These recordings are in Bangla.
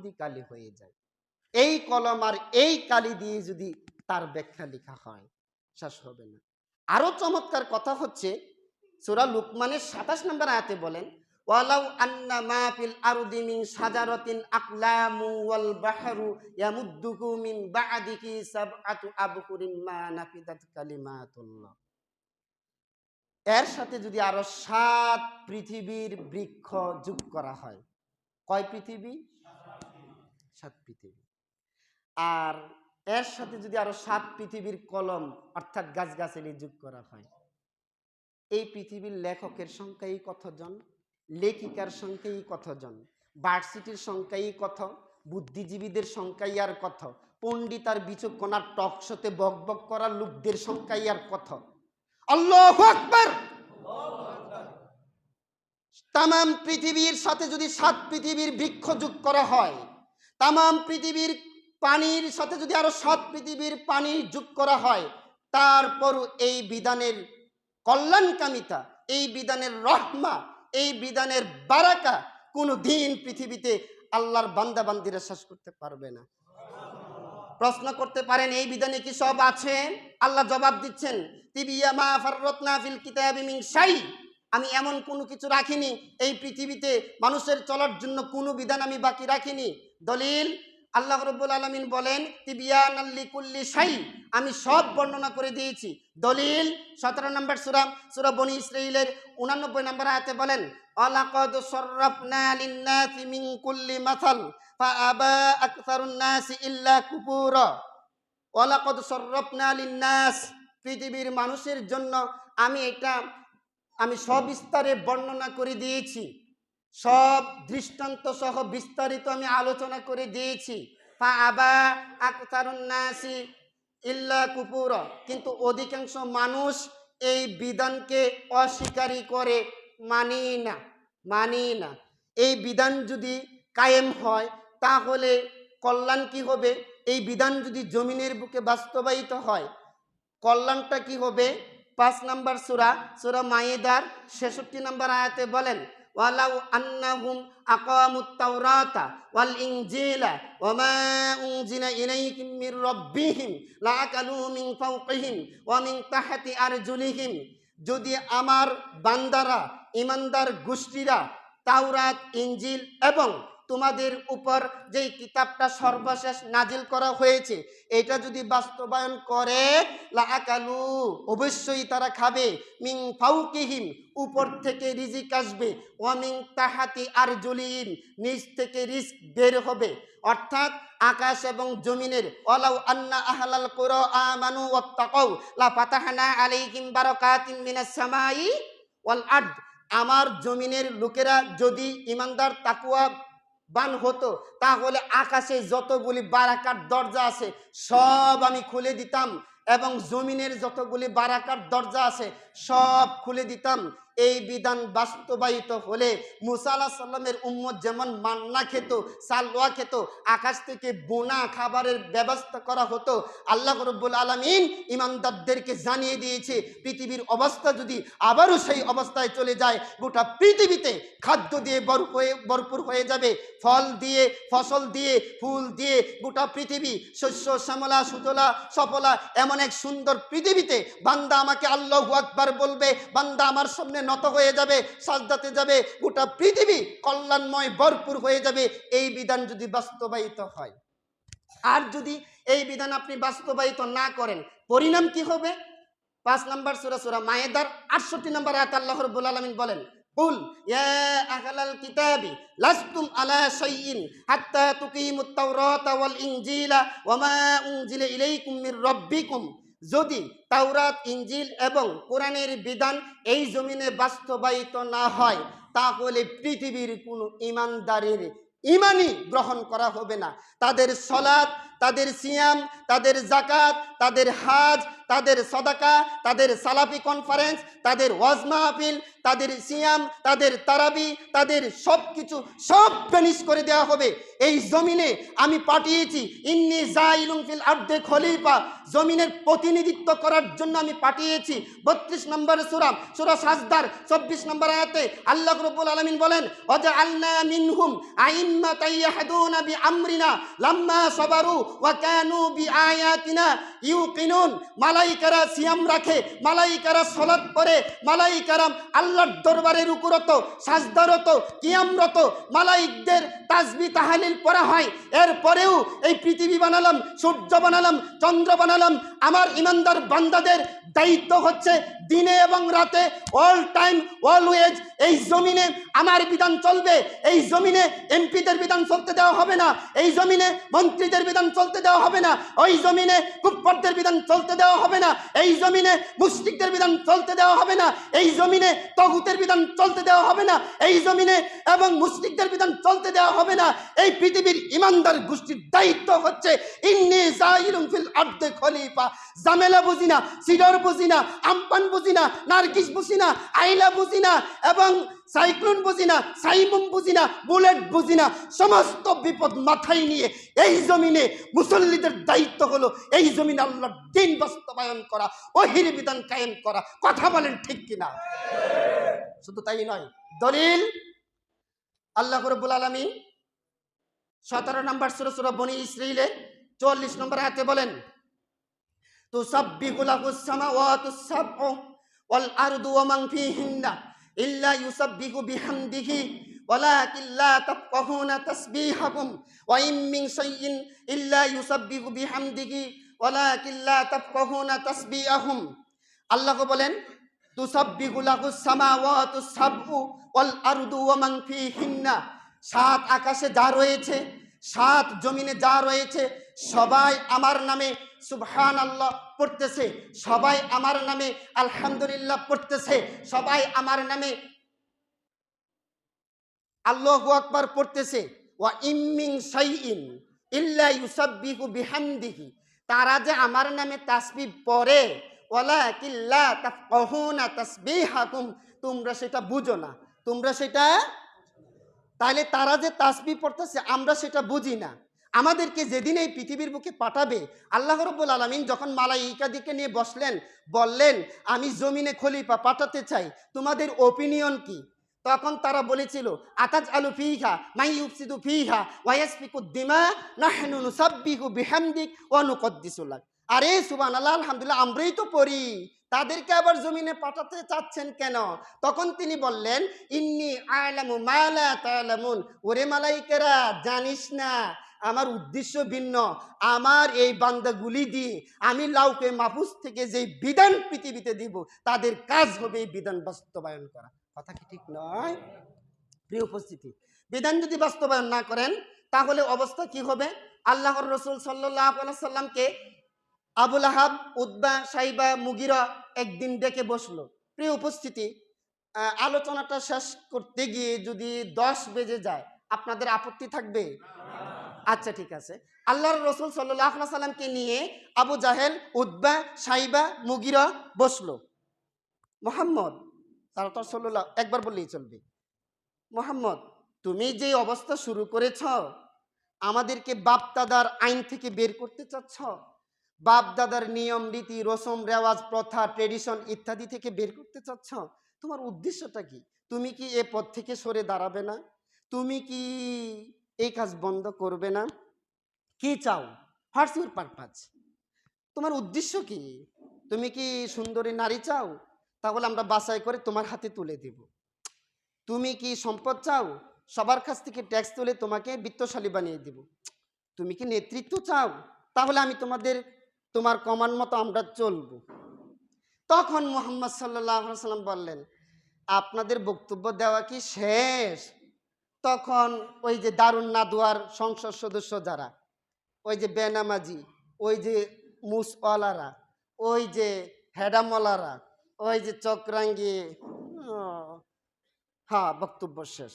যদি কালি হয়ে যায়। এই কলম আর এই কালি দিয়ে যদি তার ব্যাখ্যা লেখা হয়, শেষ হবে না। আরও চমৎকার কথা হচ্ছে, সূরা লুকমানের সাতাশ নম্বর আয়াতে বলেন এর সাথে যদি আরও সাত পৃথিবীর বৃক্ষ যোগ করা হয়, কয় পৃথিবী? সাত পৃথিবী। আর এর সাথে যদি আরও সাত পৃথিবীর কলম, অর্থাৎ গাছগাছালি যোগ করা হয়, এই পৃথিবীর লেখকের সংখ্যাই কতজন? লেখিকার সংখ্যাই কতজন? ভার্সিটির সংখ্যাই কত? বুদ্ধিজীবীদের সংখ্যাই আর কত? পণ্ডিত আর বিচক্ষণার টকশোতে বক বক করা লোকদের সংখ্যাই আর কত? তাম পৃথিবীর সাথে যদি সাত পৃথিবীর বৃক্ষ যোগ করা হয় তাম পৃথিবীর পানির সাথে যদি আরও সাত পৃথিবীর পানি যোগ করা হয় তারপর এই বিধানের কল্যাণকামিতা, এই বিধানের রহমা, এই বিধানের বারাকা কোনো দিন পৃথিবীতে আল্লাহর বান্দা বান্দিরা শেষ করতে পারবে না। প্রশ্ন করতে পারেন, এই বিধানে কি সব আছে? আল্লাহ জবাব দিচ্ছেন মিন আমি এমন কোনো কিছু রাখিনি, এই পৃথিবীতে মানুষের চলার জন্য কোনো বিধান আমি বাকি রাখিনি। দলিল, আল্লাহ রব্বুল আলমিন বলেন তিবিয়ান আল্লি কুল্লি শাই আমি সব বর্ণনা করে দিয়েছি। দলিল, সতেরো নম্বর সুরা সুরা বনি ইসরাইলের উনানব্বই নম্বর আয়াতে বলেন, অলাকদ সর্রফনা লিন্নাসি কুল্লি মাসাল নাসি ইল্লা কুফুরা। ওয়ালাকদ সর্রফনা লিন্নাস, পৃথিবীর মানুষের জন্য আমি এটা, আমি সবিস্তারে বর্ণনা করে দিয়েছি। সব দৃষ্টান্ত সহ বিস্তারিত আমি আলোচনা করে দিয়েছি। ইল্লা কুপুর কিন্তু অধিকাংশ মানুষ এই বিধানকে অস্বীকারই করে মানি না মানি না। এই বিধান যদি কায়েম হয়, তাহলে কল্যাণ কি হবে? এই বিধান যদি জমিনের বুকে বাস্তবায়িত হয়, কল্যাণটা কি হবে? পাঁচ নাম্বার সুরা সুরা মায়েদার ছেষট্টি নাম্বার আয়াতে বলেন ওয়ালাউ আন্নাহুম আকামুত তাওরাতা ওয়াল ইনজিলা ওয়ামা উনজিলা ইলাইহিম মির রাব্বিহিম লাআকালু মিন ফাওকিহিম ওয়া মিন তাহতি আরজুলিহিম। যদি আমার বান্দারা, ইমানদার গোষ্ঠীরা তাওরাত ইঞ্জিল এবং তোমাদের উপর যেই কিতাবটা সর্বশেষ নাজিল করা হয়েছে, এটা যদি বাস্তবায়ন করে লাকালু অবশ্যই তারা খাবে। মিং ফাউকিহিম, উপর থেকে রিজিক আসবে। ওয়ামিং তাহাতি আর জলিম নিচ থেকে রিস্ক বের হবে। অর্থাৎ আকাশ এবং জমিনের অলাউ আন্না আহলাল কুর আমানু ওয়াত্তাকাউ, লা ফাতাহনা আলাইহিম বারাকাতিন মিনাস সামাই ওয়াল আরদ। আমার জমিনের লোকেরা যদি ইমানদার, তাকুয়া বান হতো, তাহলে আকাশে যতগুলি বারাকার দরজা আছে, সব আমি খুলে দিতাম এবং জমিনের যতগুলি বারাকার দরজা আছে, সব খুলে দিতাম। এই বিধান বাস্তবায়িত হলে মুসা আলাহ সাল্লামের উম্মত যেমন মান্না খেত, সালোয়া খেত, আকাশ থেকে বোনা খাবারের ব্যবস্থা করা হতো। আল্লাহ রব্বুল আলমিন ইমানদারদেরকে জানিয়ে দিয়েছে, পৃথিবীর অবস্থা যদি আবারও সেই অবস্থায় চলে যায়, গোটা পৃথিবীতে খাদ্য দিয়ে বর হয়ে, ভরপুর হয়ে যাবে। ফল দিয়ে, ফসল দিয়ে, ফুল দিয়ে গোটা পৃথিবী শস্য, শ্যামলা, সুতলা, সফলা, এমন এক সুন্দর পৃথিবীতে বান্দা আমাকে আল্লাহ আকবার বলবে, বান্দা আমার সামনে নত হয়ে যাবে সাজদাতে যাবে গোটা পৃথিবী কল্যাণময় ভরপুর হয়ে যাবে এই বিধান যদি বাস্তবায়িত হয় আর যদি এই বিধান আপনি বাস্তবায়িত না করেন পরিণাম কি হবে পাঁচ নাম্বার সুরা সুরা মায়েদার আটষট্টি নাম্বার আয়াত আল্লাহ রব্বুল আলমিন বলেন قل يا أهل الكتاب لستم على شيء حتى تقيموا التوراة والإنجيل وما أنزل إليكم من ربكم যদি তাওরাত ইঞ্জিল এবং কোরআনের বিধান এই জমিনে বাস্তবায়িত না হয়, তাহলে পৃথিবীর কোনো ইমানদারের ইমানই গ্রহণ করা হবে না। তাদের সলাদ তাদের সিয়াম, তাদের জাকাত তাদের হাজ, তাদের সদাকা, তাদের সালাফি কনফারেন্স তাদের ওয়াজ মাহফিল, তাদের সিয়াম, তাদের তারাবি, তাদের সব কিছু সব বেনিশ করে দেওয়া হবে। এই জমিনে আমি পাঠিয়েছি, ইন্নি জাইলুম ফিল খলিফা। জমিনের প্রতিনিধিত্ব করার জন্য আমি পাঠিয়েছি। বত্রিশ নম্বর সুরাম সুরা সাজদার চব্বিশ নম্বর আয়াতে আল্লাহ রব্বুল আলমিন বলেন অজা আল্লাহ মিনহুম আইন আইম্মাতান ইয়াহদুনা বিআমরিনা লাম্মা সাবারু ওয়া কানু বিআয়াতিনা ইউকিনুন। মালাইকারা সিয়াম রাখে, মালাইকারা সালাত পড়ে মালাইকারা আল্লাহর দরবারে রুকুরত সাজদারত, কিয়ামরত মালাইকদের তাসবি তাহালিল পড়া হয়। এরপরেও এই পৃথিবী বানালাম, সূর্য বানালাম, চন্দ্র বানালাম। আমার ইমানদার বান্দাদের দায়িত্ব হচ্ছে দিনে এবং রাতে, অল টাইম, অলওয়েজ এই জমিনে আমার বিধান চলবে। এই জমিনে এমপিদের বিধান চলতে দেওয়া হবে না। এই জমিনে মন্ত্রীদের বিধান চলতে দেওয়া হবে না। ওই জমিনে কুপ্পরদের বিধান চলতে দেওয়া হবে না। এই জমিনে মুসলিকদের বিধান চলতে দেওয়া হবে না। এই জমিনে তগুতের বিধান চলতে দেওয়া হবে না। এই জমিনে এবং মুসলিকদের বিধান চলতে দেওয়া হবে না। এই পৃথিবীর ইমানদার গোষ্ঠীর দায়িত্ব হচ্ছে, ইন্নি ফিল আরদে খলিফা। জামেলা বুঝি না, সিডর বুঝি না, আমপান বুঝি না, নার্গিস বুঝি না, আইলা বুঝি না, এবং সাইক্লোন বুঝি না, সাইমুম বুঝি না, বুলেট বুঝি না, সমস্ত বিপদ মাথায় নিয়ে এই জমিনে মুসল্লিদের দায়িত্ব হলো এই জমিনে আল্লাহর দিন বাস্তবায়ন করা ওহির বিধান কায়েম করা। কথা বলেন ঠিক কিনা? শুধু তাই নয়, দলিল আল্লাহ রব্বুল আলমী সতেরো নম্বর সুরা সুরা বনি ইসরাইলে চল্লিশ নম্বর হাতে বলেন, তুসাব্বিহু লাহুস সামাওয়াতুস সাবউ ওয়াল আরদু ওয়া মান ফীহিন্না ইল্লা ইউসাব্বিহু বিহামদিহি ولكن لا تفقهون تسبيحهم وإن من شيء إلا يسبح بحمده ولكن لا تفقهون تسبيحهم আল্লাহ বলেন তুসাব্বিহু লাহুস সামাওয়াতুস সাবউ ওয়াল আরদু ওয়া মান ফীহিন্না সাত আকাশে যা রয়েছে সাত জমিনে যা রয়েছে সবাই আমার নামে সুবহান আল্লাহ পড়তেছে, সবাই আমার নামে আলহামদুলিল্লাহ পড়তেছে, সবাই আমার নামে আল্লাহু আকবার পড়তেছে। ওয়া ইম্মিং শাইইন ইল্লা ইউসাব্বিহু বিহামদিহি, তারা যে আমার নামে তাসবি পড়ে ওয়ালা কিল্লা তাফকাহুনা তাসবিহাকুম, তোমরা সেটা বুঝো না। তোমরা সেটা তাহলে তারা যে তাসবি পড়তেছে, আমরা সেটা বুঝি না। আমাদেরকে যেদিন এই পৃথিবীর বুকে পাঠাবে, আল্লাহ রব্বুল আলমিন যখন মালাইকাদিকে নিয়ে বসলেন, বললেন, আমি জমিনে খলিফা পাঠাতে চাই, তোমাদের ওপিনিয়ন কি? তখন তারা বলেছিল আতাজ আলু ফিহা, মাই ইউফসিদু ফিহা ওয়াইয়াসফিকু দিমা, নাহনু নুসাব্বিহু বিহামদিক ওয়া নুকদ্দিসুলাক আরে সুবহান আল্লাহ আলহামদুলিল্লাহ, আমরাই তো পড়ি। তাদেরকে আবার জমিনে পাঠাতে চাচ্ছেন কেন? তখন তিনি বললেন, ইন্নি আলামু মালা তালামুন। ওরে মালাইকেরা, জানিস না, আমার উদ্দেশ্য ভিন্ন। আমার এই বান্দাগুলি দিয়ে আমি লাউকে মাহফুজ থেকে যেই বিধান পৃথিবীতে দিব, তাদের কাজ হবে এই বিধান বাস্তবায়ন করা। কথা কি ঠিক নয়? প্রিয় উপস্থিতি, বিধান যদি বাস্তবায়ন না করেন, তাহলে অবস্থা কি হবে? আল্লাহর রসুল সাল্লাহ সাল্লামকে আবুল আহাব উদ্বা সাইবা, মুগিরা একদিন ডেকে বসল। প্রিয় উপস্থিতি আলোচনাটা শেষ করতে গিয়ে যদি দশ বেজে যায়, আপনাদের আপত্তি থাকবে? আচ্ছা ঠিক আছে। আল্লাহর রসুল সাল্লামকে নিয়ে আবু জাহেল উদ্বা সাইবা, মুগিরা বসল। মোহাম্মদ, তারা তো সাল্লাহ একবার বললেই চলবে। মোহাম্মদ, তুমি যে অবস্থা শুরু করেছ, আমাদেরকে বাপদাদার আইন থেকে বের করতে চাচ্ছ বাপদাদার নিয়ম, রীতি, রসম, রেওয়াজ, প্রথা ট্রেডিশন ইত্যাদি থেকে বের করতে চাচ্ছ? তোমার উদ্দেশ্যটা কি? তুমি কি এ পথ থেকে সরে দাঁড়াবে না? তুমি কি এই কাজ বন্ধ করবে না? কি চাও? হোয়াটস ইউর পারপাজ তোমার উদ্দেশ্য কি? তুমি কি সুন্দরী নারী চাও? তাহলে আমরা বাছাই করে তোমার হাতে তুলে দেব। তুমি কি সম্পদ চাও? সবার কাছ থেকে ট্যাক্স তুলে তোমাকে বিত্তশালী বানিয়ে দেব। তুমি কি নেতৃত্ব চাও? তাহলে আমি তোমাদের তোমার কমান মতো আমরা চলবো। তখন মোহাম্মদ সাল্লাম বললেন, আপনাদের বক্তব্য দেওয়া কি শেষ? তখন ওই যে দারুণ নাদুয়ার সংসদ সদস্য যারা, ওই যে বেনামাজি, ওই যে মুসওয়ালারা, ওই যে হেডামলারা ওই যে চক্রাঙ্গি হ্যাঁ বক্তব্য শেষ।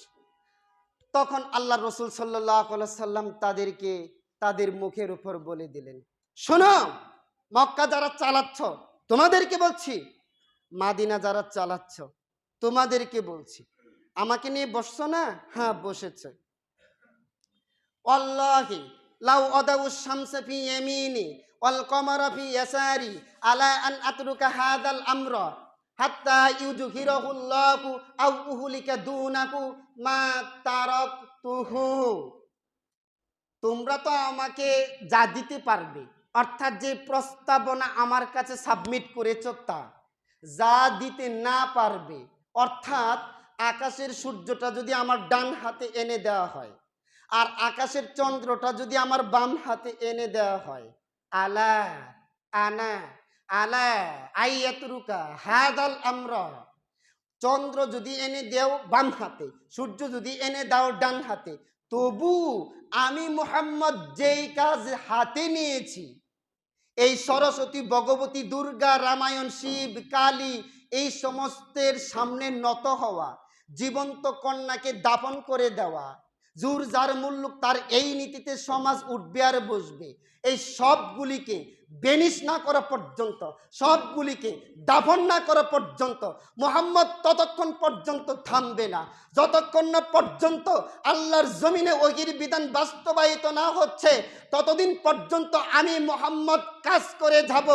তখন আল্লাহ রসুল সাল্লাহ সাল্লাম তাদেরকে, তাদের মুখের উপর বলে দিলেন শোনো, মক্কা যারা চালাচ্ছ, তোমাদেরকে বলছি, মাদিনা যারা চালাচ্ছ, তোমাদেরকে বলছি, আমাকে নিয়ে বসছো না? হ্যাঁ বসেছে। অল্লাহি লাউ অদাউ শামসা ফি ইয়ামিনি, ওয়াল কমারা ফি ইয়াসারি, আলা আন আতরুকা হাদাল আমরা, হাত্তা ইউজহিরাহুল্লাহু আও উহলিকা দুনাকু মা তারাকতুহু। তোমরা তো আমাকে যা দিতে পারবে। অর্থাৎ যে প্রস্তাবনা আমার কাছে সাবমিট করেছ তা, যা দিতে না পারবে, অর্থাৎ আকাশের সূর্যটা যদি আমার ডান হাতে এনে দেওয়া হয়, আর আকাশের চন্দ্রটা যদি আমার বাম হাতে এনে দেওয়া হয়, আলা, আনা, আলা আই আইয়াতরুকা, হাদাল আমরা, চন্দ্র যদি এনে দেও বাম হাতে, সূর্য যদি এনে দাও ডান হাতে, তবু আমি মোহাম্মদ যেই কাজ হাতে নিয়েছি এই সরস্বতী, ভগবতী, দুর্গা, রামায়ণ, শিব, কালী এই সমস্তের সামনে নত হওয়া, জীবন্ত কন্যাকে দাপন করে দেওয়া, জুর যার মূল্য তার এই নীতিতে সমাজ উঠবে আর বসবে, এই সবগুলিকে বেনিশ না করা পর্যন্ত, সবগুলিকে দাফন না করা পর্যন্ত, মোহাম্মদ ততক্ষণ পর্যন্ত থামবে না। যতক্ষণ না পর্যন্ত আল্লাহর জমিনে ওগির বিধান বাস্তবায়িত না হচ্ছে, ততদিন পর্যন্ত আমি মোহাম্মদ কাজ করে যাব।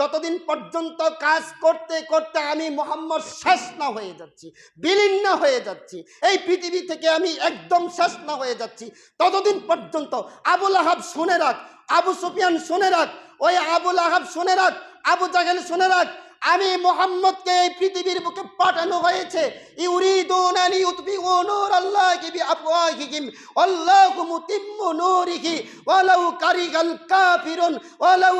যতদিন পর্যন্ত কাজ করতে করতে আমি মোহাম্মদ শেষ না হয়ে যাচ্ছি, বিলীন হয়ে যাচ্ছি, এই পৃথিবী থেকে আমি একদম শেষ না হয়ে যাচ্ছি, ততদিন পর্যন্ত আবুল আহাব শুনে রাখ, আবু সুফিয়ান শুনে রাখ ওই আবুল আহাব শুনে রাখ আবু জাহেল শুনে রাখ আমি মোহাম্মদকে এই পৃথিবীর বুকে পাঠানো হয়েছে। ইউরিদুন কাফিরুন। ওয়ালাউ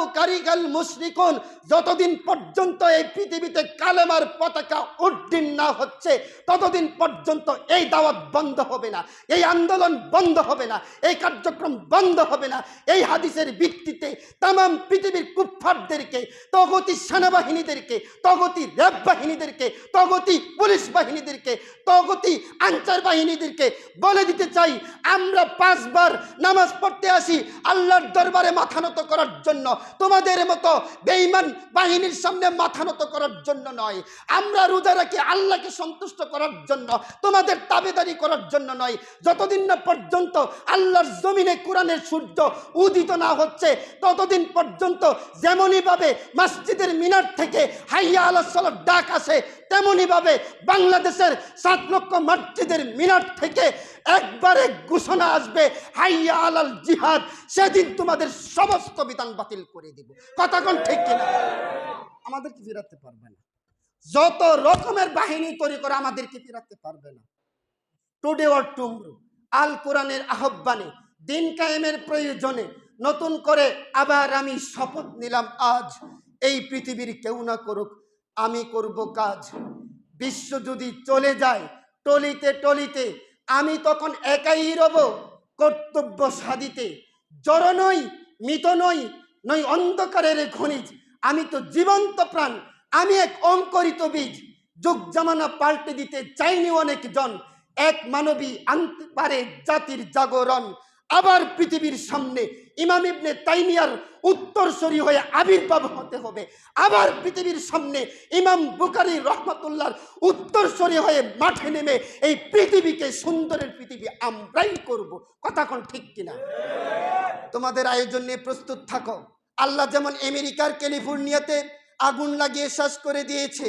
যতদিন পর্যন্ত এই পৃথিবীতে কালেমার পতাকা উড্ডীন না হচ্ছে, ততদিন পর্যন্ত এই দাওয়াত বন্ধ হবে না, এই আন্দোলন বন্ধ হবে না, এই কার্যক্রম বন্ধ হবে না, এই হাদিসের ভিত্তিতে তামাম পৃথিবীর কুফফারদেরকে, তগতি সেনাবাহিনীদেরকে তগতি র্যাব বাহিনীদেরকে তগতি পুলিশ বাহিনীদেরকে তগতি আনসার বাহিনীদেরকে বলে দিতে চাই। আমরা পাঁচবার নামাজ পড়তে আসি আল্লাহর দরবারে মাথা নত করার জন্য। তোমাদের মতো বেঈমান বাহিনীর সামনে মাথা নত করার জন্য নয়। আমরা রোজা রাখি আল্লাহকে সন্তুষ্ট করার জন্য, তোমাদের তাবেদারি করার জন্য নয়। যতদিন না পর্যন্ত আল্লাহর জমিনে কোরআনের সূর্য উদিত না হচ্ছে, ততদিন পর্যন্ত যেমনইভাবে মসজিদের মিনার থেকে হাইয়া আলাহ ডাক আসে তেমনইভাবে বাংলাদেশের সাত লক্ষ মসজিদের মিনার থেকে একবারে ঘোষণা আসবে, হাইয়া আলাল জিহাদ, সেদিন তোমাদের সমস্ত বিধান বাতিল করে দিব। কোন ঠিক কিনা? আমাদেরকে ফিরাতে পারবে না। যত রকমের বাহিনী তৈরি করে আমাদেরকে ফিরাতে পারবে না। টুডে অর টুমরু আল কোরআনের আহ্বানে, দিন কায়েমের প্রয়োজনে নতুন করে আবার আমি শপথ নিলাম, আজ এই পৃথিবীর কেউ না করুক আমি করব কাজ। বিশ্ব যদি চলে যায়, টলিতে টলিতে, আমি তখন একাই রব কর্তব্য সাধিতে। জড় নই, মৃত নই নই অন্ধকারের খনিজ। আমি তো জীবন্ত প্রাণ, আমি এক অঙ্করিত বীজ। যুগ জামানা পাল্টে দিতে চাইনি অনেক জন এক মানবী আনতে পারে জাতির জাগরণ। আবার পৃথিবীর সামনে ইমাম ইবনে তাইমিয়ার উত্তরসরি হয়ে আবির্ভাব হতে হবে। আবার পৃথিবীর সামনে ইমাম বুকারি রহমতুল্লাহর উত্তরসরি হয়ে মাঠে নেমে এই পৃথিবীকে সুন্দরের পৃথিবী আমরাই করব। কথা কোন ঠিক কিনা? তোমাদের আয়োজন নিয়ে প্রস্তুত থাকো। আল্লাহ যেমন আমেরিকার ক্যালিফোর্নিয়াতে আগুন লাগিয়ে শেষ করে দিয়েছে,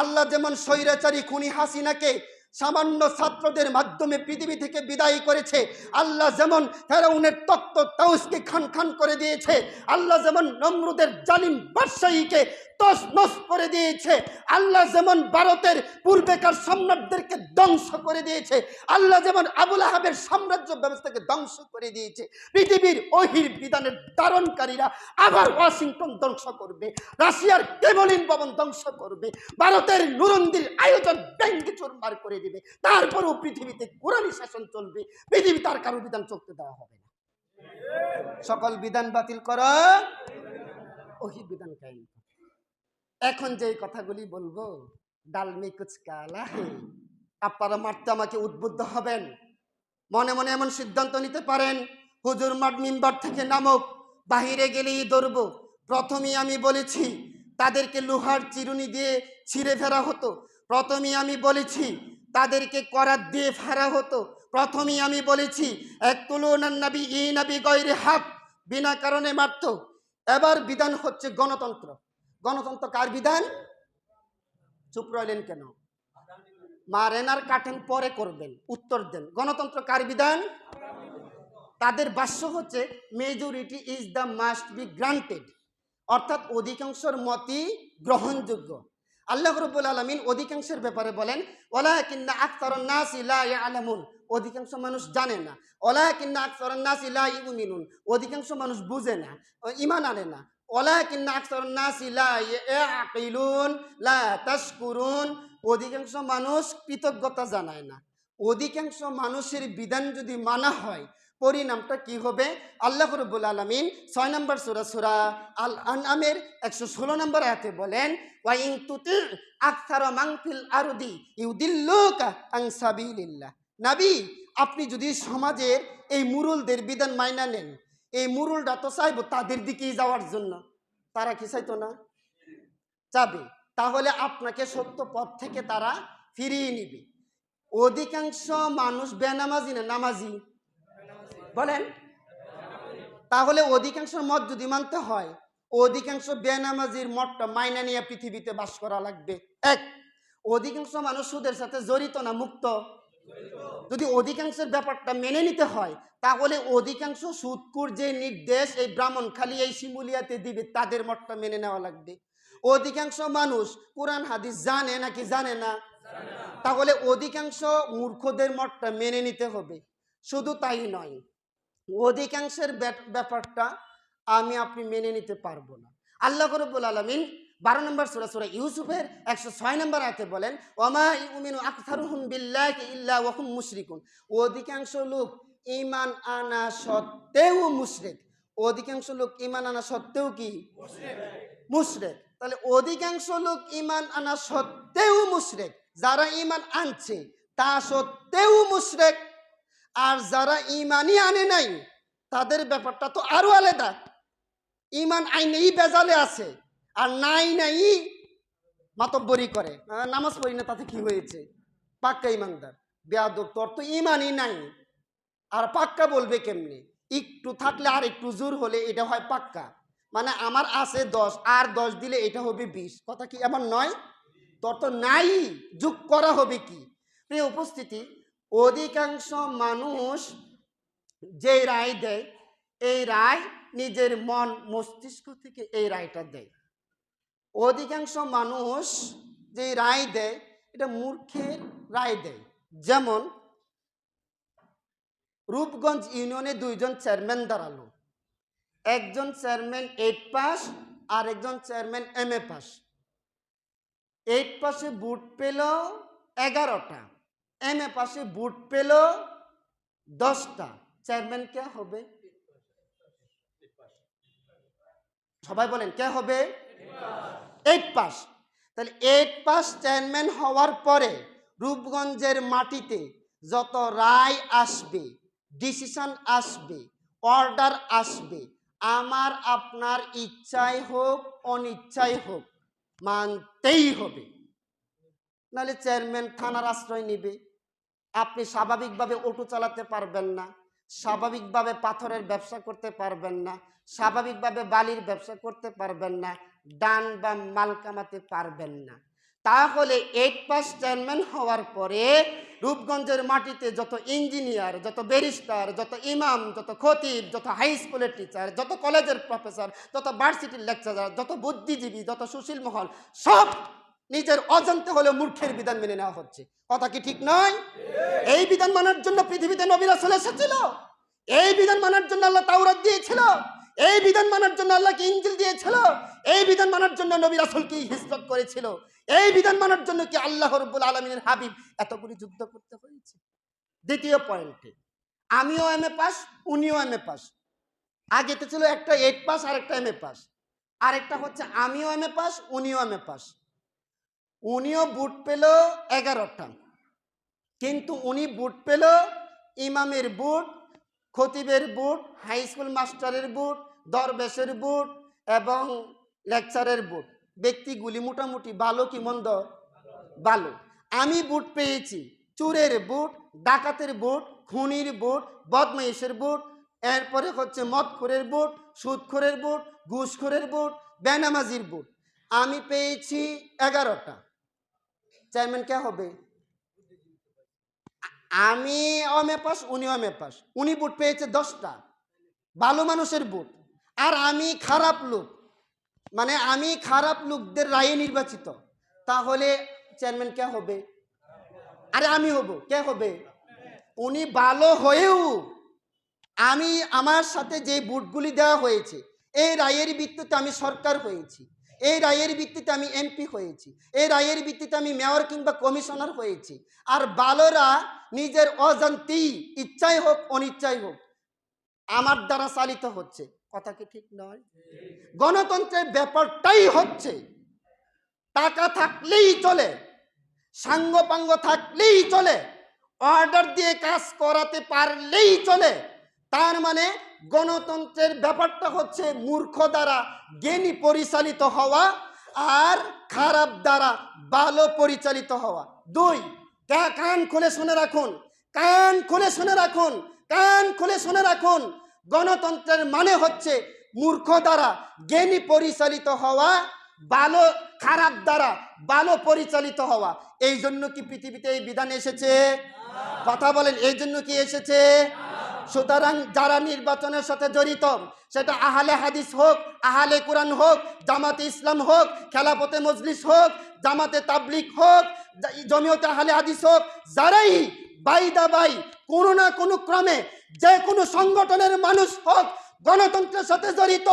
আল্লাহ যেমন স্বৈরাচারী খুনি হাসিনাকে সামান্য ছাত্রদের মাধ্যমে পৃথিবী থেকে বিদায় করেছে। আল্লাহ যেমন ফেরাউনের তত্ত্ব তাউসকে খান খান করে দিয়েছে, আল্লাহ যেমন নমরুদের জালিম বাদশাহীকে তস নস করে দিয়েছে আল্লাহ যেমন ভারতের পূর্বেকার সম্রাটদেরকে ধ্বংস করে দিয়েছে, আল্লাহ যেমন আবুল আহাবের সাম্রাজ্য ব্যবস্থাকে ধ্বংস করে দিয়েছে, পৃথিবীর অহির বিধানের ধারণকারীরা আবার ওয়াশিংটন ধ্বংস করবে, রাশিয়ার কেবলিন ভবন ধ্বংস করবে, ভারতের নুরন্দির আয়োজন ব্যাংকে চোরমার করে দিবে, তারপরেও পৃথিবীতে কোরআনী শাসন চলবে, পৃথিবী তার কারও বিধান চলতে দেওয়া হবে সকল বিধান বাতিল করা ওহি বিধান কর। এখন যে কথাগুলি বলব ডালমি কুচকালা হে আপনারা মারতে আমাকে উদ্বুদ্ধ হবেন। মনে মনে এমন সিদ্ধান্ত নিতে পারেন, হুজুর মাঠ মিম্বার থেকে নামক, বাহিরে গেলেই ধরব। প্রথমেই আমি বলেছি, তাদেরকে লোহার চিরুনি দিয়ে ছিঁড়ে ফেরা হতো। প্রথমেই আমি বলেছি, তাদেরকে করাত দিয়ে ফেরা হতো। প্রথমেই আমি বলেছি এক তুলনাবি ই নাবি গয়রে হাক, বিনা কারণে মারত। এবার বিধান হচ্ছে গণতন্ত্র। গণতন্ত্র কার বিধান? চুপ রইলেন কেন? মারেন আর কাটেন পরে করবেন, উত্তর দেন। গণতন্ত্র কার বিধান? তাদের ভাষ্য হচ্ছে majority is the must be granted অর্থাৎ অধিকাংশের মতই গ্রহণযোগ্য। আল্লাহ রব্বুল আলমিন অধিকাংশের ব্যাপারে বলেন ওলা কিন্না আক্তর নাস ইলা আলামুন অধিকাংশ মানুষ জানে না। ওলা কিন্না আক্তর নাস ইলা ইউমিনুন। অধিকাংশ মানুষ বুঝে না, ইমান আনে না। ওলা কিন্না আক্তর নাস ইলা আকিলুন লা তাশকুরুন। অধিকাংশ মানুষ কৃতজ্ঞতা জানায় না। অধিকাংশ মানুষের বিধান যদি মানা হয়, পরিণামটা কি হবে? আল্লাহ রব্বুল আলমিন ছয় নম্বর সুরা সুরা আল আনামের একশো ষোলো নম্বর আয়াতে বলেন ওয়াইং তুতি আকসার মাংফিল আরদি ইউদিল্লুকা আং সাবিলিল্লাহ। নাবি, আপনি যদি সমাজের এই মুরুলদের বিধান মাইনা নেন এই মুরুলটা তো চাইব তাদের দিকেই যাওয়ার জন্য। তারা কি চাইতো না? যাবে তাহলে আপনাকে সত্য পথ থেকে তারা ফিরিয়ে নিবে। অধিকাংশ মানুষ বেনামাজি না নামাজি? বলেন। তাহলে অধিকাংশ মত যদি মানতে হয়, অধিকাংশ বেনামাজির মতটা মাইনা নিয়ে পৃথিবীতে বাস করা লাগবে। এক, অধিকাংশ মানুষ সুদের সাথে জড়িত না, মুক্ত। যদি অধিকাংশের ব্যাপারটা মেনে নিতে হয়, তাহলে অধিকাংশ সুদকুর যে নির্দেশ এই ব্রাহ্মণ খালি এই শিমুলিয়াতে দিবে, তাদের মতটা মেনে নেওয়া লাগবে। অধিকাংশ মানুষ কোরআন, হাদিস জানে নাকি জানে না? তাহলে অধিকাংশ মূর্খদের মতটা মেনে নিতে হবে। শুধু তাই নয়, অধিকাংশের ব্যাপ- ব্যাপারটা আমি, আপনি মেনে নিতে পারব না। আল্লাহ রব্বুল আলমিন বারো নম্বর সুরা সুরা ইউসুফের একশো ছয় নম্বর আয়তে বলেন, ওমা ইউমিনু আখতারুহুম বিল্লাহি মুশরিকুন। অধিকাংশ লোক ইমান আনা সত্ত্বেও মুশরিক। অধিকাংশ লোক ইমান আনা সত্ত্বেও কি? মুশরেক। তাহলে অধিকাংশ লোক ইমান আনা সত্ত্বেও মুশরেক। যারা ইমান আনছে, তা সত্ত্বেও মুশরেক। আর যারা ইমানই আনে নাই, তাদের ব্যাপারটা তো আরও আলাদা। ইমান আইনেই বেজালে আছে। আর নাই নাই মাতব্বরি করে। নামাজ পড়ি না, তাতে কি হয়েছে? পাক্কা ইমানদার। বেয়াদব, তোর তো ইমানই নাই। আর পাক্কা বলবে কেমনি? একটু থাকলে আর একটু জোর হলে এটা হয় পাক্কা। মানে আমার আছে দশ, আর দশ দিলে এটা হবে বিশ। কথা কি এমন নয়? তোর তো নাই, যোগ করা হবে কি? প্রিয় উপস্থিতি, অধিকাংশ মানুষ যে রায় দেয়, এই রায় নিজের মন মস্তিষ্ক থেকে এই রায়টা দেয়। অধিকাংশ মানুষ যে রায় দেয়, এটা মূর্খের রায় দেয়। যেমন, রূপগঞ্জ ইউনিয়নে দুইজন চেয়ারম্যান দাঁড়াল। একজন চেয়ারম্যান এইট পাস, আর একজন chairman M A pass. Eight পাসে বুট পেল এগারোটা, এম এ পাসে বুট পেল দশটা। চেয়ারম্যান কে হবে? সবাই বলেন, কে হবে? এইট পাস তাহলে এইট পাস চেয়ারম্যান হওয়ার পরে রূপগঞ্জের মাটিতে যত রায় আসবে ডিসিশন আসবে অর্ডার আসবে, আমার, আপনার ইচ্ছাই হোক, অনিচ্ছাই হোক, মানতেই হবে। নাহলে চেয়ারম্যান থানার আশ্রয় নিবে। আপনি স্বাভাবিকভাবে অটো চালাতে পারবেন না, স্বাভাবিকভাবে পাথরের ব্যবসা করতে পারবেন না, স্বাভাবিকভাবে বালির ব্যবসা করতে পারবেন না ডান বা মাল কামাতে পারবেন না। তাহলে এইট পাস চেয়ারম্যান হওয়ার পরে রূপগঞ্জের মাটিতে যত ইঞ্জিনিয়ার যত ব্যারিস্টার যত ইমাম যত খতিব, যত হাই স্কুলের টিচার যত কলেজের প্রফেসর যত ভার্সিটির লেকচারার যত বুদ্ধিজীবী, যত সুশীল মহল, সব নিজের অজান্তে হলে মূর্খের বিধান মেনে নেওয়া হচ্ছে। কথা কি ঠিক নয়? এই বিধান মানার জন্য পৃথিবীতে নবীরা চলে এসেছিল এই বিধান মানার জন্য আল্লাহ তাওরাত দিয়েছিল। এই বিধান মানার জন্য আল্লাহকে ইঞ্জিল দিয়েছিল। এই বিধান মানার জন্য নবী রাসুলকে হিসরত করেছিল। এই বিধান মানার জন্য কি আল্লাহ রব্বুল আলমিনের হাবিব এতগুলি যুদ্ধ করতে হয়েছে? দ্বিতীয় পয়েন্টে আমিও এম এ পাস, উনিও এম এ পাস। আগেতে ছিল একটা এইট পাস আর একটা এম এ পাস আরেকটা হচ্ছে আমিও এম এ পাস, উনিও এম এ পাস। উনিও বুট পেল এগারোটা। কিন্তু উনি বুট পেল ইমামের বুট খতিবের বুট হাই স্কুল মাস্টারের বুট, দরবেশের বুট এবং লেকচারের বুট। ব্যক্তিগুলি মোটামুটি ভালো কি মন্দ? ভালো। আমি বুট পেয়েছি। চুরের বুট, ডাকাতের বুট, খুনির বুট, বদমাইশের বুট, এরপরে হচ্ছে মদখোরের বুট, সুদখোরের বুট, ঘুষখোরের বুট, বেনামাজির বুট। আমি পেয়েছি এগারোটা। চেয়ারম্যান কে হবে? আমি অমে পাস, উনি অমে পাস। উনি বুট পেয়েছে দশটা। ভালো মানুষের বুট। আর আমি খারাপ লোক। মানে আমি খারাপ লোকদের রায়ে নির্বাচিত। তাহলে চেয়ারম্যান কে হবে? আরে আমি হব। কে হবে? উনি ভালো হয়েও আমি আমার সাথে যে বুটগুলি দেওয়া হয়েছে, এই রায়ের ভিত্তিতে আমি সরকার হয়েছি। এই রায়ের ভিত্তিতে আমি এমপি হয়েছি। এই রায়ের ভিত্তিতে আমি মেয়র কিংবা কমিশনার হয়েছি। আর বালোরা নিজের অজান্তেই ইচ্ছাই হোক, অনিচ্ছাই হোক, আমার দ্বারা চালিত হচ্ছে। কথা কি ঠিক নয়? গণতন্ত্রের ব্যাপারটাই হচ্ছে, টাকা থাকলেই চলে, সাঙ্গপাঙ্গ থাকলেই চলে অর্ডার দিয়ে কাজ করাতে পারলেই চলে, তার মানে গণতন্ত্রের ব্যাপারটা হচ্ছে মূর্খ দ্বারা জ্ঞানী পরিচালিত হওয়া আর খারাপ দ্বারা ভালো পরিচালিত হওয়া। দুই কান খুলে শুনে রাখুন। কান খুলে শুনে রাখুন। কান খুলে শুনে রাখুন। গণতন্ত্রের মানে হচ্ছে মূর্খ দ্বারা জ্ঞানী পরিচালিত হওয়া ভালো খারাপ দ্বারা ভালো পরিচালিত হওয়া। এই জন্য কি পৃথিবীতে এই বিধান এসেছে? কথা বলেন এই জন্য কি এসেছে? সুতরাং যারা নির্বাচনের সাথে জড়িত, সেটা আহালে হাদিস হোক, আহলে কোরআন হোক, জামাতে ইসলাম হোক খেলাপথে মজলিস হোক, জামাতে তাবলিক হোক জমিয়তে আহলে হাদিস হোক, যারাই বাই দা বাই কোনো না কোনো ক্রমে যে কোনো সংগঠনের মানুষ হোক, গণতন্ত্রের সাথে জড়িত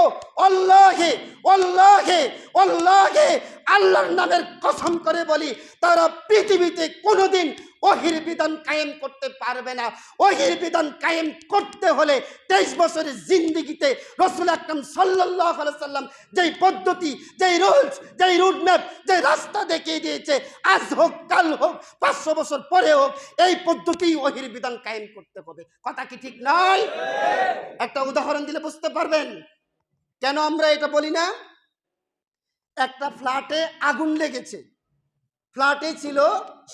অল্লাহে অল্লাহে অল্লাহে আল্লাহর নামের কসম করে বলি, তারা পৃথিবীতে কোনোদিন ওহির বিধান কায়েম করতে পারবে না। ওহির বিধান কায়েম করতে হলে তেইশ বছরের জিন্দিগিতে রসুল আকরম সাল্লাহ সাল্লাম যেই পদ্ধতি, যেই রুলস, যেই রুটম্যাপ যে রাস্তা দেখিয়ে দিয়েছে, আজ হোক, কাল হোক, পাঁচশো বছর পরে হোক, এই পদ্ধতি ওহির বিধান কায়েম করতে হবে। কথা কি ঠিক নয়? একটা উদাহরণ দিলে বুঝতে পারবেন। কেন আমরা এটা বলি না? একটা ফ্ল্যাটে আগুন লেগেছে। ফ্ল্যাটে ছিল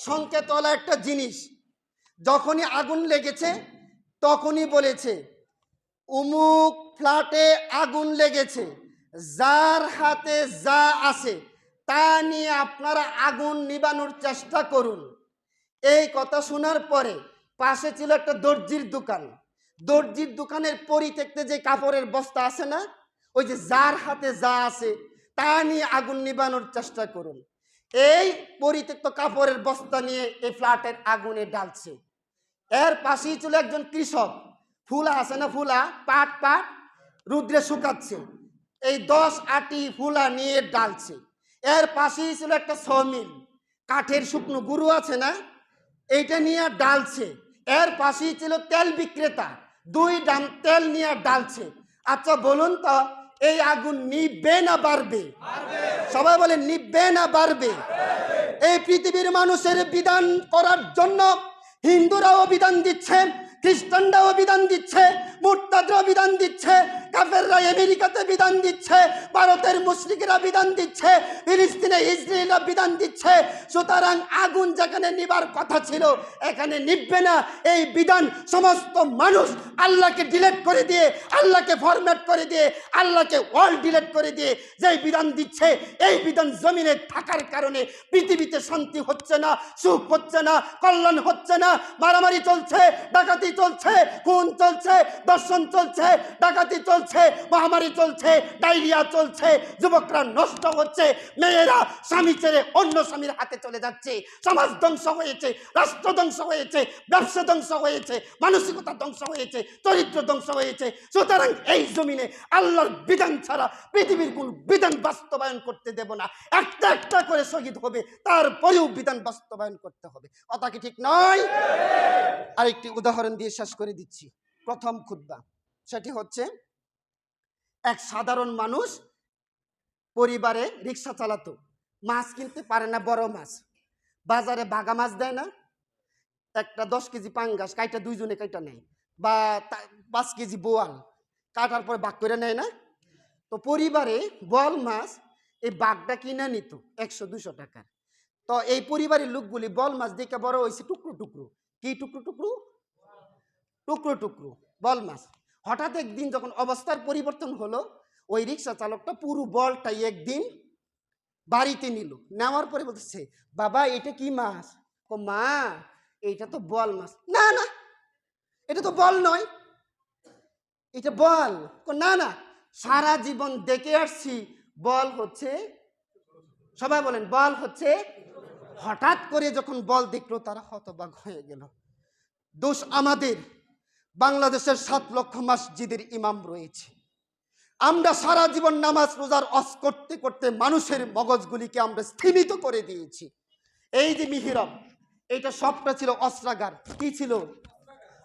সংকেতওয়ালা একটা জিনিস। যখনই আগুন লেগেছে, তখনই বলেছে, উমুক ফ্ল্যাটে আগুন লেগেছে, যার হাতে যা আছে, তা নিয়ে আপনারা আগুন নিবানোর চেষ্টা করুন। এই কথা শোনার পরে পাশে ছিল একটা দর্জির দোকান। দর্জির দোকানের পরিত্যক্তে যে কাপড়ের বস্তা আছে না, ওই যে যার হাতে যা আছে, তা নিয়ে আগুন নিবানোর চেষ্টা করুন। এই পরিত্যক্ত কাপড়ের বস্তা নিয়ে এই ফ্ল্যাটের আগুনে ডালছে এর পাশেই ছিল একজন কৃষক। ফুলা আছে না ফুলা? পাট পাট রুদ্রে শুকাচ্ছে। এই দশ আটি ফুলা নিয়ে ডালছে এর পাশেই ছিল একটা সমিল। কাঠের শুকনো গুরু আছে না? এইটা নিয়ে ডালছে এর পাশেই ছিল তেল বিক্রেতা। দুই ডাম তেল নিয়ে ডালছে আচ্ছা বলুন তো এই আগুন নিবে না বাড়বে। সবাই বলে, নিবে না বাড়বে। এই পৃথিবীর মানুষের বিধান করার জন্য হিন্দুরাও বিধান দিচ্ছে খ্রিস্টানরাও বিধান দিচ্ছে মুরতাদরাও বিধান দিচ্ছে, কাফেররা আমেরিকাতে বিধান দিচ্ছে, ভারতের মুসলিকরা বিধান দিচ্ছে, ফিলিস্তিনে ইসরায়েলরা বিধান দিচ্ছে। সুতরাং আগুন যেখানে নিবার কথা ছিল, এখানে নিববে না। এই বিধান সমস্ত মানুষ আল্লাহকে ডিলেট করে দিয়ে, আল্লাহকে ফরম্যাট করে দিয়ে, আল্লাহকে ওয়াল ডিলেট করে দিয়ে যেই বিধান দিচ্ছে, এই বিধান জমিনে থাকার কারণে পৃথিবীতে শান্তি হচ্ছে না, সুখ হচ্ছে না, কল্যাণ হচ্ছে না, মারামারি চলছে, ডাকাতি চলছে, খুন চলছে দর্শন চলছে, ডাকাতি চলছে, মহামারী চলছে, ডায়রিয়া চলছে, যুবকরা নষ্ট হচ্ছে, মেয়েরা স্বামী ছেড়ে অন্য স্বামীর হাতে চলে যাচ্ছে, সমাজ ধ্বংস হয়েছে, রাষ্ট্র ধ্বংস হয়েছে, ব্যবসা ধ্বংস হয়েছে, মানসিকতা ধ্বংস হয়েছে, চরিত্র ধ্বংস হয়েছে। সুতরাং এই জমিনে আল্লাহর বিধান ছাড়া পৃথিবীর কোন বিধান বাস্তবায়ন করতে দেব না। একটা একটা করে শহীদ হবে, তারপরেও বিধান বাস্তবায়ন করতে হবে। কথা কি ঠিক নয়? আরেকটি উদাহরণ দিয়ে শেষ করে দিচ্ছি। প্রথম খুদ্া সেটি হচ্ছে এক সাধারণ মানুষ পরিবারে রিক্সা চালাতো। মাছ কিনতে পারে না, বড় মাছ। বাজারে বাগা মাছ দেয় না। একটা দশ কেজি পাঙ্গাস, কাইটা দুইজনে কাইটা নেয়। বা পাঁচ কেজি বোয়াল, কাটার পরে বাঘ করে নেয় না। তো পরিবারে বল মাছ এই বাঘটা কিনে নিত একশো দুশো টাকার। তো এই পরিবারের লোকগুলি বল মাছ দেখে বড় হয়েছে টুকরো টুকরো। কি টুকরো টুকরো? টুকরো টুকরো, বল মাছ। হঠাৎ একদিন যখন অবস্থার পরিবর্তন হলো, ওই রিক্সা চালকটা পুরো বলটাই একদিন বাড়িতে নিল। নেওয়ার পরে বলতেছে, বাবা, এটা কি মাছ? ও মা এইটা তো বল মাছ। না না, এটা তো বল নয়, এটা বল। না না, সারা জীবন দেখে আসছি, বল হচ্ছে, সবাই বলেন, বল হচ্ছে, হঠাৎ করে যখন বল দেখল, তারা হতবাক হয়ে গেল। দোষ আমাদের। বাংলাদেশের সাত লক্ষ মসজিদের ইমাম রয়েছে। আমরা সারা জীবন নামাজ, রোজার অস করতে করতে মানুষের মগজগুলিকে আমরা স্থিমিত করে দিয়েছি। এই যে মিহিরব এইটা সবটা ছিল অস্ত্রাগার। কি ছিল?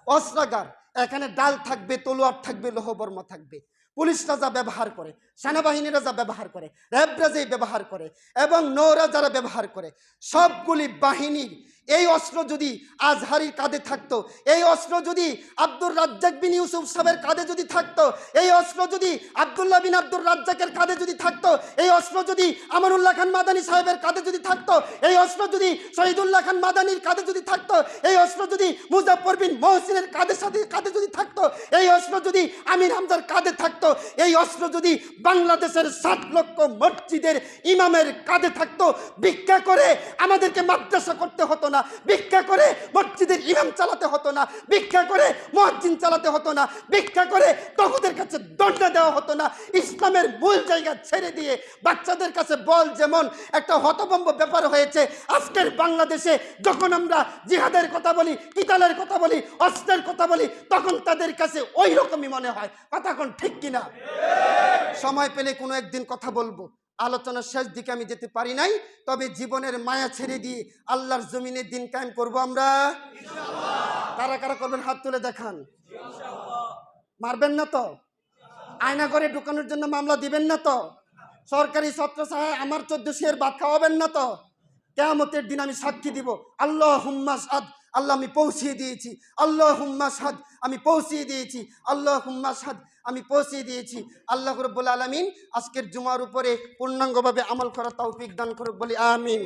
অস্ত্রাগার। এখানে ডাল থাকবে, তলোয়ার থাকবে, লোহবর্ম থাকবে। পুলিশরা যা ব্যবহার করে, সেনাবাহিনীরা যা ব্যবহার করে, র্যাবরা যে ব্যবহার করে, এবং নৌরা যারা ব্যবহার করে, সবগুলি বাহিনীর এই অস্ত্র যদি আজহারির কাঁধে থাকতো, এই অস্ত্র যদি আব্দুর রাজ্জাক বিন ইউসুফ সাহেবের কাঁধে যদি থাকতো, এই অস্ত্র যদি আব্দুল্লাহ বিন আব্দুর রাজ্জাকের কাঁধে যদি থাকতো, এই অস্ত্র যদি আমানুল্লাহ খান মাদানী সাহেবের কাঁধে যদি থাকতো, এই অস্ত্র যদি শহীদুল্লাহ খান মাদানির কাঁধে যদি থাকতো, এই অস্ত্র যদি মুজাফর বিন মহসিনের কাঁধের সাথে কাঁধে যদি থাকতো, এই অস্ত্র যদি আমির হামজার কাঁধে থাকতো, এই অস্ত্র যদি বাংলাদেশের ষাট লক্ষ মসজিদের ইমামের কাঁধে থাকতো, ভিক্ষা করে আমাদেরকে মাদ্রাসা করতে হতো না। ভিক্ষা করে মসজিদের ইমাম চালাতে হতো না ভিক্ষা করে মসজিদ চালাতে হতো না ভিক্ষা করে তহুদের কাছে দণ্ড দেওয়া হতো না। ইসলামের মূল জায়গা ছেড়ে দিয়ে বাচ্চাদের কাছে বল যেমন একটা হতভম্ব ব্যাপার হয়েছে আজকের বাংলাদেশে যখন আমরা জিহাদের কথা বলি কিতালের কথা বলি অস্ত্রের কথা বলি তখন তাদের কাছে ওই রকমই মনে হয়। কথা কোন ঠিক কিনা? সময় পেলে কোনো একদিন কথা বলব। আলোচনার শেষ দিকে আমি যেতে পারি নাই, তবে জীবনের মায়া ছেড়ে দিয়ে আল্লাহর জমিনে দিন কায়েম করব আমরা। কারা কারা করবেন হাত তুলে দেখান। মারবেন না তো? আয়না করে ঢুকানোর জন্য মামলা দিবেন না তো? সরকারি ছত্র সাহেব আমার চোদ্দ শের ভাত খাওয়াবেন না তো? কেয়ামতের দিন আমি সাক্ষী দিব আল্লাহ হুম্মা সাদ আল্লাহ আমি পৌঁছিয়ে দিয়েছি আল্লাহ হুম্মা সাদ আমি পৌঁছিয়ে দিয়েছি আল্লাহ হুম্মা সাদ আমি পৌঁছে দিয়েছি। আল্লাহ রব্বুল আলমিন আজকের জুমার উপরে পূর্ণাঙ্গভাবে আমল করার তৌফিক দান করুক, বলি আমিন।